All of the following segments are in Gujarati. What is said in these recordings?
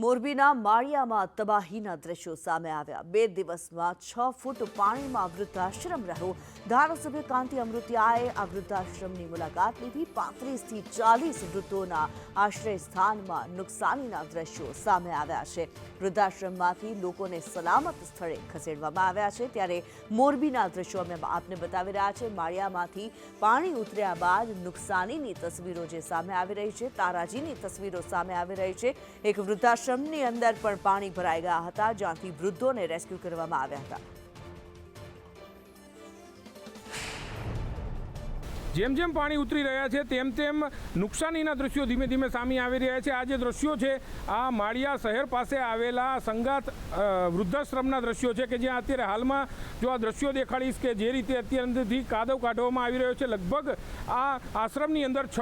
મોરબીના માળિયામાં તબાહીના દ્રશ્યો સામે આવ્યા. બે દિવસમાં છ ફૂટ પાણીમાં વૃદ્ધાશ્રમ રહ્યો. ધારાસભ્ય કાંતિ અમૃતિયાએ આ વૃદ્ધાશ્રમની મુલાકાત લીધી. પાંત્રીસથી ચાલીસ વૃદ્ધોના આશ્રય સ્થાનમાં નુકસાનીના દ્રશ્યો સામે આવ્યા છે. વૃદ્ધાશ્રમમાંથી લોકોને સલામત સ્થળે ખસેડવામાં આવ્યા છે. ત્યારે મોરબીના દ્રશ્યો અમે આપને બતાવી રહ્યા છે. માળિયામાંથી પાણી ઉતર્યા બાદ નુકસાનીની તસવીરો જે સામે આવી રહી છે, તારાજીની તસવીરો સામે આવી રહી છે. એક વૃદ્ધાશ્રમની અંદર પણ પાણી ભરાઈ ગયા હતા, જ્યાંથી વૃદ્ધોને રેસ્ક્યુ કરવામાં આવ્યા હતા. જેમ જેમ પાણી ઉતરી રહ્યા છે, તેમ તેમ નુકસાનીના દ્રશ્યો ધીમે ધીમે સામે આવી રહ્યા છે. આ જે દ્રશ્યો છે, આ માળિયા શહેર પાસે આવેલા સંગાત વૃદ્ધાશ્રમના દ્રશ્યો છે કે જ્યાં અત્યારે હાલમાં જો આ દ્રશ્યો દેખાડીશ કે જે રીતે અત્યારથી કાદવ કાઢવામાં આવી રહ્યો છે, લગભગ આ આશ્રમની અંદર છ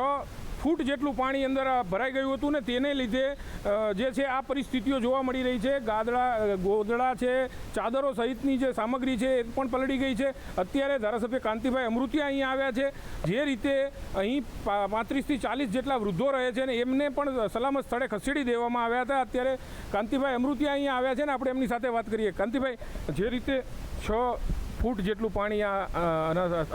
ફૂટ જેટલું પાણી અંદર ભરાઈ ગયું હતું ને તેને લીધે જે છે આ પરિસ્થિતિઓ જોવા મળી રહી છે. ગાદડા ગોદડા છે, ચાદરો સહિતની જે સામગ્રી છે એ પણ પલળી ગઈ છે. અત્યારે ધારાસભ્ય કાંતિભાઈ અમૃતિયા અહીંયા આવ્યા છે. જે રીતે અહીં પાંત્રીસથી ચાલીસ જેટલા વૃદ્ધો રહે છે ને એમને પણ સલામત સ્થળે ખસેડી દેવામાં આવ્યા હતા. અત્યારે કાંતિભાઈ અમૃતિયા અહીંયા આવ્યા છે ને આપણે એમની સાથે વાત કરીએ. કાંતિભાઈ, જે રીતે છ ફૂટ જેટલું પાણી આ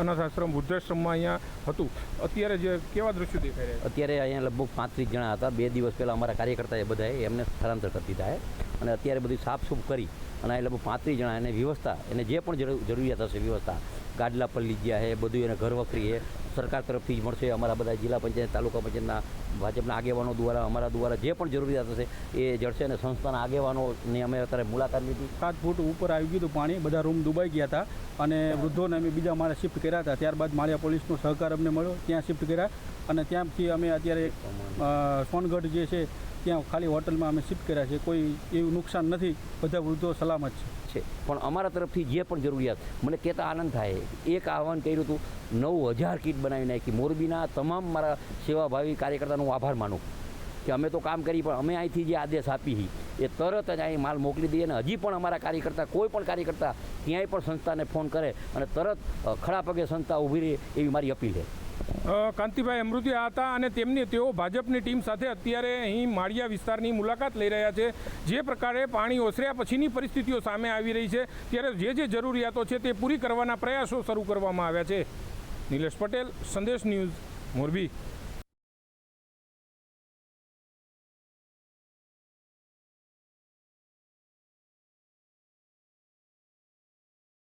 અનાથ આશ્રમ, વૃદ્ધાશ્રમમાં અહીંયા હતું. અત્યારે જે, કેવા દ્રશ્યો દેખાઈ રહ્યા અત્યારે અહીંયા લગભગ પાંત્રીસ જણા હતા. બે દિવસ પહેલાં અમારા કાર્યકર્તાએ બધાએ એમને સ્થળાંતર કરી દીધા અને અત્યારે બધું સાફસૂફ કરી અને અહીં લગભગ પાંત્રીસ જણા એને વ્યવસ્થા, એને જે પણ જરૂરિયાત હશે વ્યવસ્થા ગાડલા પલ્લી ગયા છે, બધું એને ઘર વખરી છે. સરકાર તરફથી જ મળશે. અમારા બધા જિલ્લા પંચાયત, તાલુકા પંચાયતના, ભાજપના આગેવાનો દ્વારા, અમારા દ્વારા જે પણ જરૂરિયાત હશે એ જળશે અને સંસ્થાના આગેવાનોની અમે અત્યારે મુલાકાત લીધી. સાત ફૂટ ઉપર આવી ગયું હતું પાણી, બધા રૂમ ડૂબાઈ ગયા હતા અને વૃદ્ધોને અમે બીજા માળે શિફ્ટ કર્યા હતા. ત્યારબાદ માળિયા પોલીસનો સહકાર અમને મળ્યો. ત્યાં શિફ્ટ કર્યા અને ત્યાંથી અમે અત્યારે સોનગઢ જે છે ત્યાં ખાલી હોટલમાં અમે શિફ્ટ કર્યા છે કોઈ એવું નુકસાન નથી, બધા વૃદ્ધો સલામત છે. છે. પણ અમારા તરફથી જે પણ જરૂરિયાત, મને કહેતા આનંદ થાય. એક આહવાન કર્યું હતું, નવ હજાર કીટ બનાવી નાખી. મોરબીના તમામ મારા સેવાભાવી કાર્યકર્તાનો આભાર માનું કે અમે તો કામ કરી, પણ અમે અહીંથી જે આદેશ આપી એ તરત જ અહીં માલ મોકલી દઈએ અને હજી પણ અમારા કાર્યકર્તા, કોઈ પણ કાર્યકર્તા ક્યાંય પણ સંસ્થાને ફોન કરે અને તરત ખડા પગે સંસ્થા ઊભી રહે એવી મારી અપીલ છે. કાંતિભાઈ અમૃતિયા હતા અને તેમની તેઓ ભાજપની ટીમ સાથે અત્યારે અહીં માળિયા વિસ્તારની મુલાકાત લઈ રહ્યા છે. જે પ્રકારે પાણી ઓસર્યા પછીની પરિસ્થિતિઓ સામે આવી રહી છે. ત્યારે જે જે જરૂરિયાતો છે તે પૂરી કરવાના પ્રયાસો શરૂ કરવામાં આવ્યા છે. નિલેશ પટેલ, સંદેશ ન્યૂઝ, મોરબી.